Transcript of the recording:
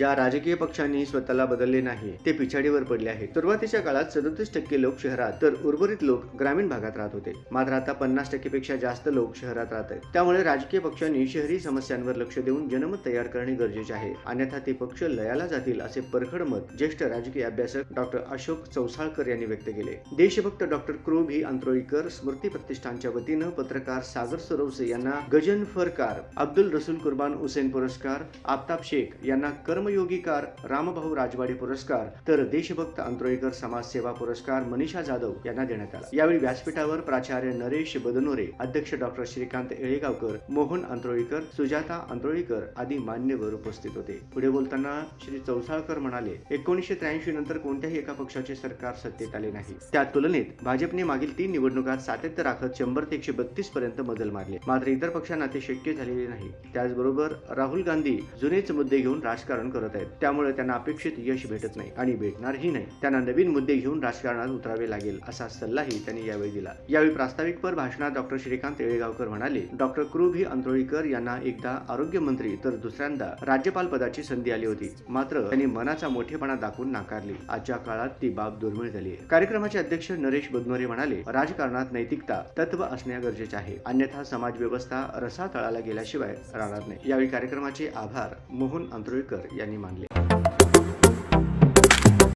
ज्या राजकीय पक्षांनी स्वतःला बदलले नाही ते पिछाडीवर पडले आहेत. सुरुवातीच्या काळात सदतीस टक्के लोक शहरात तर उर्वरित लोक ग्रामीण भागात राहत होते. मात्र आता पन्नास टक्केपेक्षा जास्त लोक शहरात राहत आहेत. त्यामुळे राजकीय पक्षांनी शहरी समस्यांवर लक्ष देऊन जनमत तयार करणे गरजेचे आहे. अन्यथा ते पक्ष लयाला जातील असे परखड मत ज्येष्ठ राजकीय अभ्यासक डॉक्टर अशोक चौसाळकर यांनी व्यक्त केले. देशभक्त डॉक्टर क्रोभ ही अंत्रोईकर स्मृती प्रतिष्ठानच्या वतीनं पत्रकार सागर सरोसे यांना गजन फरकार अब्दुल रसूल कुर्बान हुसेन पुरस्कार आफताब शेख यांना कर्म कर्मयोगीकार रामभाऊ राजवाडी पुरस्कार तर देशभक्त अंत्रोईकर समाजसेवा पुरस्कार मनीषा जाधव यांना देण्यात आला. यावेळी व्यासपीठावर प्राचार्य नरेश बदनोरे अध्यक्ष डॉक्टर श्रीकांत येळेगावकर मोहन अंत्रोळीकर सुजाता अंत्रोळीकर आदी मान्यवर उपस्थित होते. पुढे बोलताना श्री चौसाळकर म्हणाले एकोणीसशे त्र्याऐंशी नंतर कोणत्याही एका पक्षाचे सरकार सत्तेत आले नाही. त्या तुलनेत भाजपने मागील तीन निवडणुकात सातत्य राखत शंभर ते एकशे बत्तीस पर्यंत मजल मारले. मात्र इतर पक्षांना ते शक्य झालेले नाही. त्याचबरोबर राहुल गांधी जुनेच मुद्दे घेऊन राजकारण करत आहेत. त्यामुळे त्यांना अपेक्षित यश भेटत नाही आणि भेटणारही नाही. त्यांना नवीन मुद्दे घेऊन राजकारणात उतरावे लागेल असा सल्लाही त्यांनी यावेळी दिला. यावेळी प्रास्ताविकपर भाषणात डॉक्टर श्रीकांत येळेगावकर म्हणाले डॉक्टर क्रू भी अंत्रोळीकर यांना एकदा आरोग्यमंत्री तर दुसऱ्यांदा राज्यपाल पदाची संधी आली होती. मात्र त्यांनी मनाचा मोठेपणा दाखवून नाकारली. आजच्या काळात ती बाब दुर्मिळ झाली आहे. कार्यक्रमाचे अध्यक्ष नरेश बदनोरे म्हणाले राजकारणात नैतिकता तत्व असणे गरजेचे आहे. अन्यथा समाज व्यवस्था रसातळाला गेल्याशिवाय राहणार नाही. यावेळी कार्यक्रमाचे आभार मोहन आंतोळीकर यांनी मानले.